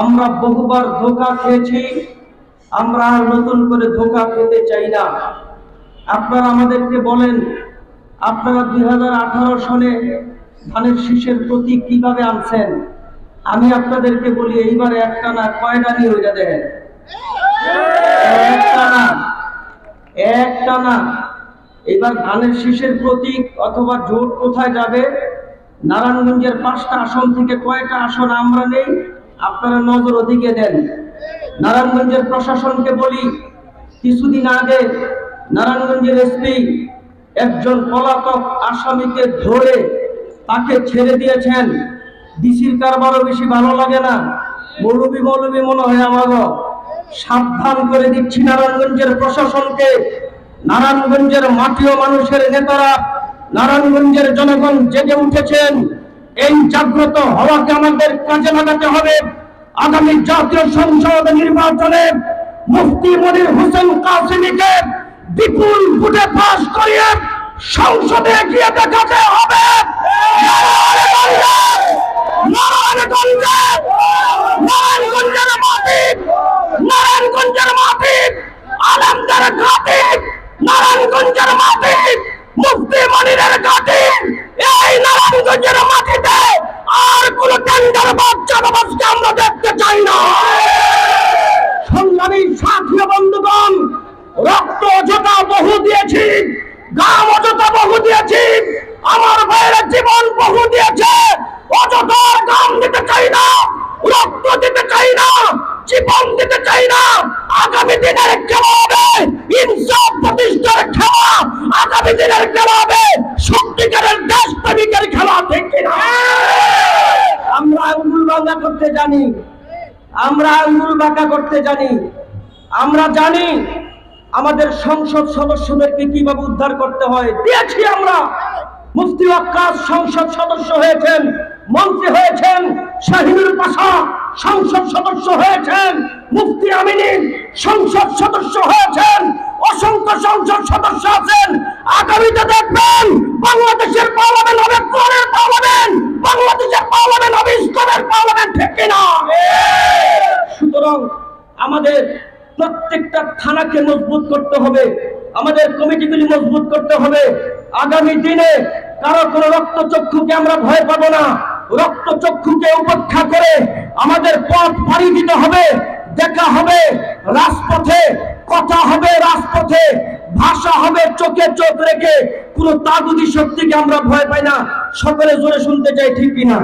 আমরা বহুবার ধোকা খেয়েছি, আমরা আর নতুন করে ধোকা খেতে চাই না। আপনারা আমাদেরকে বলেন, আপনারা দুই সনে ধানের শীষের প্রতীক কীভাবে আনছেন? আমি আপনাদেরকে বলি, এইবার একটা না, কয়টা নিয়ে ওইটা দেখেন। একটা না এবার ধানের শীষের প্রতীক অথবা জোট কোথায় যাবে? নারায়ণগঞ্জের পাঁচটা আসন থেকে কয়টা আসন আমরা নেই? আপনারা নজর ওদিকে দেন। নারায়ণগঞ্জের প্রশাসনকে বলি, কিছুদিন আগে নারায়ণগঞ্জের এসপি একজন পলাতক আসামিকে ধরে তাকে ছেড়ে দিয়েছেন। ডিসির কারবারও বেশি ভালো লাগে না। মৌলবি মৌলবি মনে হয় আমারও। সাবধান করে দিচ্ছি নারায়ণগঞ্জের প্রশাসনকে। নারায়ণগঞ্জের মাটি ও মানুষের নেতারা নারায়ণগঞ্জের জনগণ জেগে উঠেছেন। এই জাগ্রত হওয়াকে আমাদের কাজে লাগাতে হবে। আগামী জাতীয় সংসদ নির্বাচনে মুফতি মনির হোসেন কাসিমিকে বিপুল ভোটে পাশ করিয়ে সংসদে গিয়ে দেখাতে হবে। নারায়ণগঞ্জে, নারায়ণগঞ্জের মাটি নারায়ণগঞ্জের মাটি আলমদের ঘাটি, নারায়ণগঞ্জের মাটি, মুফতি মনিরের ঘাটি এই নারায়ণগঞ্জের মাটিতে আর কোন টেন্ডার বাচ্চা আমরা দেখতে চাই না। সংগ্রামী সাথী বন্ধুগণ, রক্ত অযথা বহু দিয়েছি, গাম অযথা বহু দিয়েছি, আমার ভাইয়ের জীবন বহু দিয়েছে অযথা গাম দিতে চাই না রক্ত দিতে চাই না জীবন দিতে চাই না আগামী দিনের খেলা হবে ইনসাফ প্রতিষ্ঠার খেলা আগামী দিনের খেলা হবে সত্যিকারের দেশপ্রেমিকের খেলা ঠিক কিনা আমরা আঙ্গুল করতে জানি, আমরা আঙ্গুল বাঁকা করতে জানি, আমরা জানি আমাদের সংসদ সদস্যদেরকে কীভাবে উদ্ধার করতে হয়। দিয়েছি আমরা। মুফতি আক্কাস সংসদ সদস্য হয়েছেন, মন্ত্রী হয়েছেন শাহিনুর পাশা সংসদ সদস্য হয়েছেন, মুফতি আমিনীন সংসদ সদস্য হয়েছেন, অসংখ্য সংসদ সদস্য আছেন। আগামীতে দেখবেন বাংলাদেশের পার্লামেন্ট হবে কোরের পার্লামেন্ট বাংলাদেশের পার্লামেন্ট হবে ইসলামের পার্লামেন্ট ঠিক কিনা সুতরাং আমাদের প্রত্যেকটা থানাকে মজবুত করতে হবে, আমাদের কমিটিগুলি মজবুত করতে হবে। আগামী দিনে কারও কোনো রক্তচক্ষুকে আমরা ভয় পাবো না। রক্তচক্ষুকে উপেক্ষা করে আমাদের পথ পাড়ি দিতে হবে, দেখা হবে, রাজপথে কথা হবে, রাজপথে ভাষা হবে, চোখে চোখ রেখে কোনো তাগুদি শক্তিকে আমরা ভয় পাই না। সকলে জোরে শুনতে চাই, ঠিক কিনা?